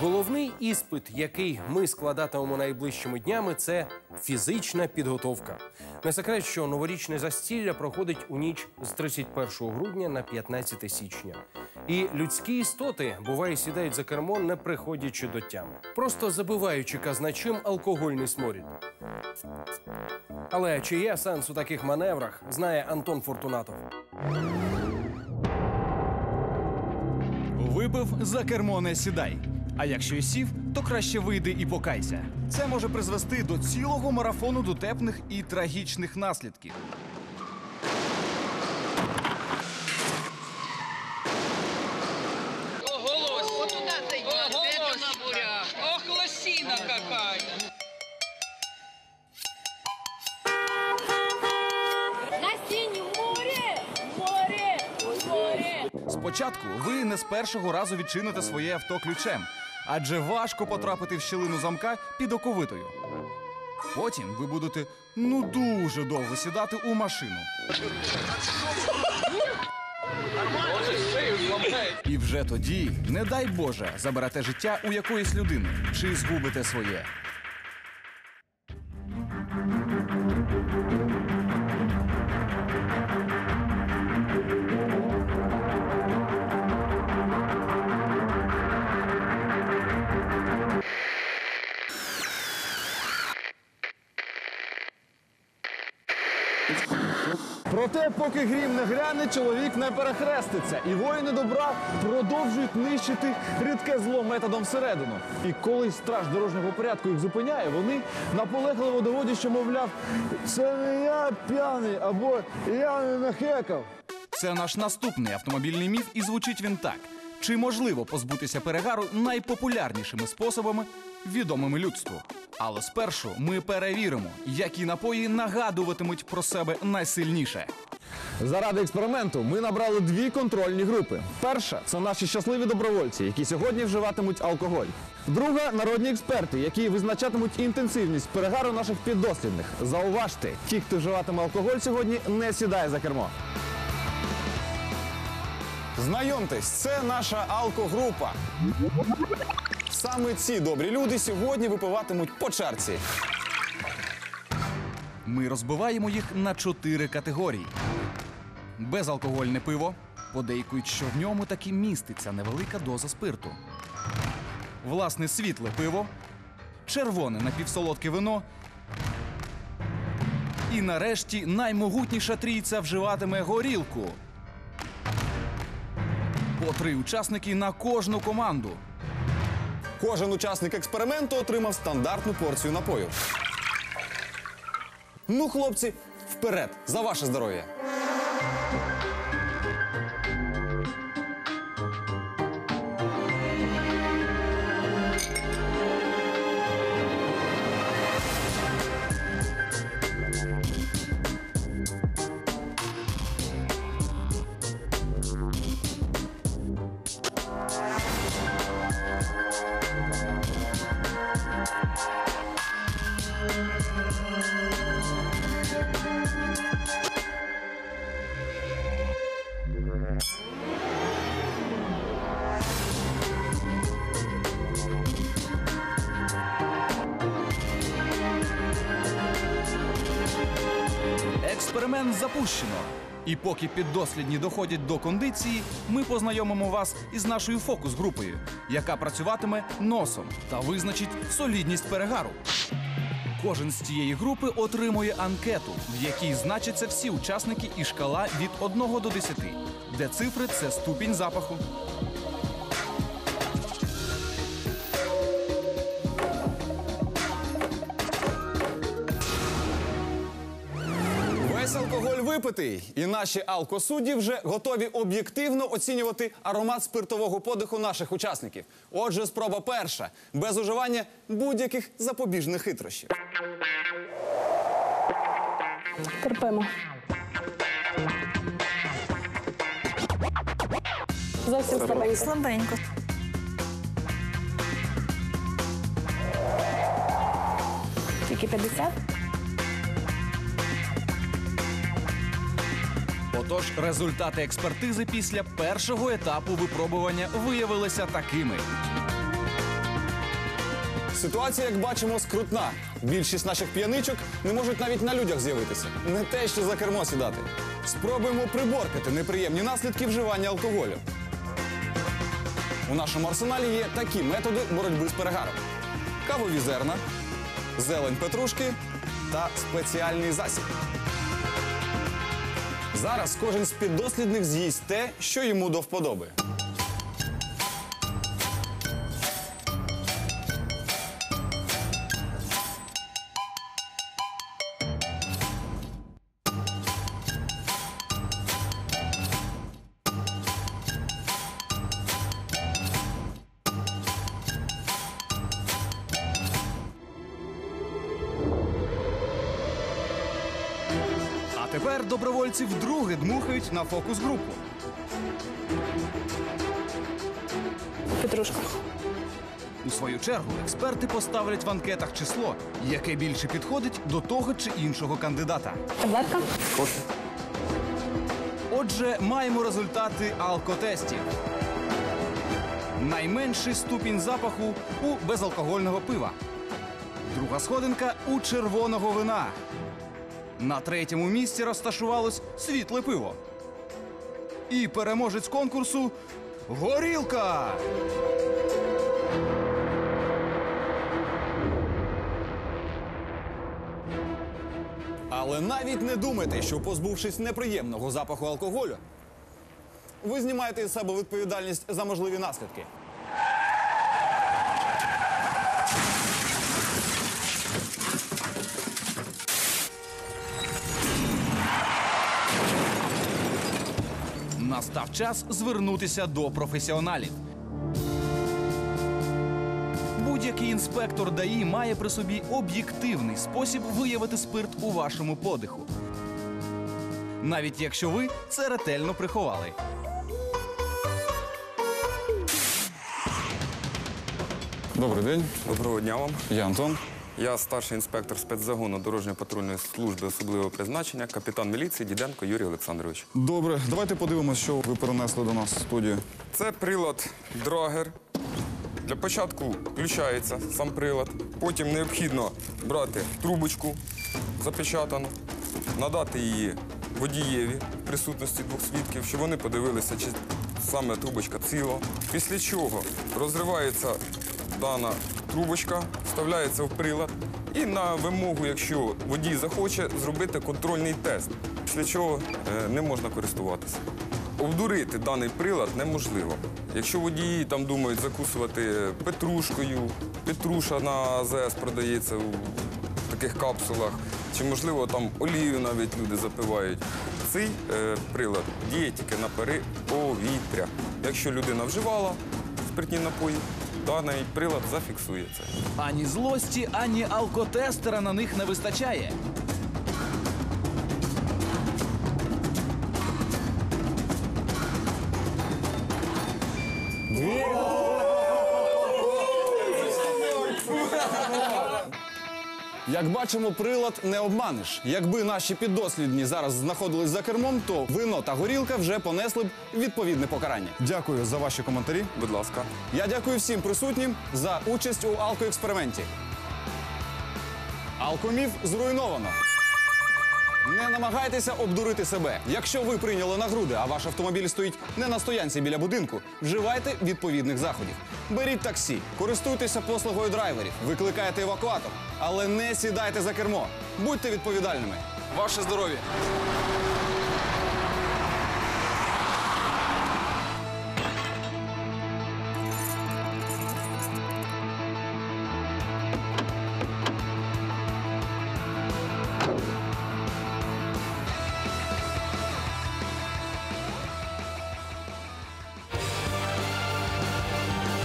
Головний іспит, який ми складатимемо найближчими днями, це фізична підготовка. Не секрет, що новорічне застілля проходить у ніч з 31 грудня на 15 січня. І людські істоти буває сідають за кермо, не приходячи до тями, просто забиваючи казначим алкогольний сморід. Але чи є сенс у таких маневрах, знає Антон Фортунатов. Випив за кермо не сідай. А якщо й сів, то краще вийди і покайся. Це може призвести до цілого марафону дотепних і трагічних наслідків. Спочатку ви не з першого разу відчините своє авто ключем, адже важко потрапити в щілину замка під оковитою. Потім ви будете ну дуже довго сідати у машину. І вже тоді, не дай Боже, заберете життя у якоїсь людини чи згубите своє. Проте, поки грім не гряне, чоловік не перехреститься, і воїни добра продовжують нищити рідке зло методом всередину. І коли страж дорожнього порядку їх зупиняє, вони наполегливо доводять, що мовляв, це не я п'яний або я не нахекав. Це наш наступний автомобільний міф, і звучить він так: чи можливо позбутися перегару найпопулярнішими способами, відомими людству? Але спершу ми перевіримо, які напої нагадуватимуть про себе найсильніше. Заради експерименту ми набрали дві контрольні групи. Перша це наші щасливі добровольці, які сьогодні вживатимуть алкоголь. Друга народні експерти, які визначатимуть інтенсивність перегару наших піддослідних. Зауважте, ті, хто вживатиме алкоголь сьогодні, не сідає за кермо. Знайомтесь, це наша алкогрупа. Саме ці добрі люди сьогодні випиватимуть по чарці. Ми розбиваємо їх на чотири категорії: безалкогольне пиво. Подейкують, що в ньому таки міститься невелика доза спирту. Власне світле пиво, червоне напівсолодке вино. І нарешті наймогутніша трійця вживатиме горілку. По три учасники на кожну команду. Кожен учасник експерименту отримав стандартну порцію напою. Ну, хлопці, вперед, за ваше здоров'я! Експеримент запущено. І поки піддослідні доходять до кондиції, ми познайомимо вас із нашою фокус-групою, яка працюватиме носом та визначить солідність перегару. Кожен з цієї групи отримує анкету, в якій значаться всі учасники і шкала від 1 до 10, де цифри це ступінь запаху. Випитий, і наші алкосудді вже готові об'єктивно оцінювати аромат спиртового подиху наших учасників. Отже, спроба перша без уживання будь-яких запобіжних хитрощів. Терпимо. Зовсім слабенько. Слабенько. Тільки 50. Отож, результати експертизи після першого етапу випробування виявилися такими. Ситуація, як бачимо, скрутна. Більшість наших п'яничок не можуть навіть на людях з'явитися. Не те, що за кермо сідати. Спробуємо приборкати неприємні наслідки вживання алкоголю. У нашому арсеналі є такі методи боротьби з перегаром: кавові зерна, зелень петрушки та спеціальний засіб. Зараз кожен з піддослідних з'їсть те, що йому до вподоби. Тепер добровольці вдруге дмухають на фокус групу. Петрушка. У свою чергу експерти поставлять в анкетах число, яке більше підходить до того чи іншого кандидата. Таблетка. Отже, маємо результати алкотестів. Найменший ступінь запаху у безалкогольного пива. Друга сходинка у червоного вина. На третьому місці розташувалось світле пиво. І переможець конкурсу горілка. Але навіть не думайте, що позбувшись неприємного запаху алкоголю, ви знімаєте із себе відповідальність за можливі наслідки. Настав час звернутися до професіоналів. Будь-який інспектор ДАІ має при собі об'єктивний спосіб виявити спирт у вашому подиху. Навіть якщо ви це ретельно приховали. Добрий день, Доброго дня вам. я Антон. Я старший інспектор спецзагону дорожньо-патрульної служби особливого призначення, капітан міліції Діденко Юрій Олександрович. Добре, давайте подивимося, що ви перенесли до нас в студію. Це прилад драгер. Для початку включається сам прилад. Потім необхідно брати трубочку запечатану, надати її водієві в присутності двох свідків, щоб вони подивилися, чи саме трубочка ціла. Після чого розривається дана трубочка, вставляється в прилад і на вимогу, якщо водій захоче, зробити контрольний тест, після чого не можна користуватися. Обдурити даний прилад неможливо. Якщо водії там думають закусувати петрушкою, петруша на АЗС продається у таких капсулах, чи можливо там олію навіть люди запивають. Цей е, прилад діє тільки на пари повітря. Якщо людина вживала спиртні напої, даний прилад зафіксує це. Ані злості, ані алкотестера на них не вистачає. Як бачимо, прилад не обманеш. Якби наші піддослідні зараз знаходились за кермом, то вино та горілка вже понесли б відповідне покарання. Дякую за ваші коментарі. Будь ласка. Я дякую всім присутнім за участь у алкоексперименті. Алкоміф зруйновано. Не намагайтеся обдурити себе. Якщо ви прийняли на груди, а ваш автомобіль стоїть не на стоянці біля будинку, вживайте відповідних заходів. Беріть таксі, користуйтеся послугою драйверів, викликайте евакуатор, але не сідайте за кермо. Будьте відповідальними. Ваше здоров'я!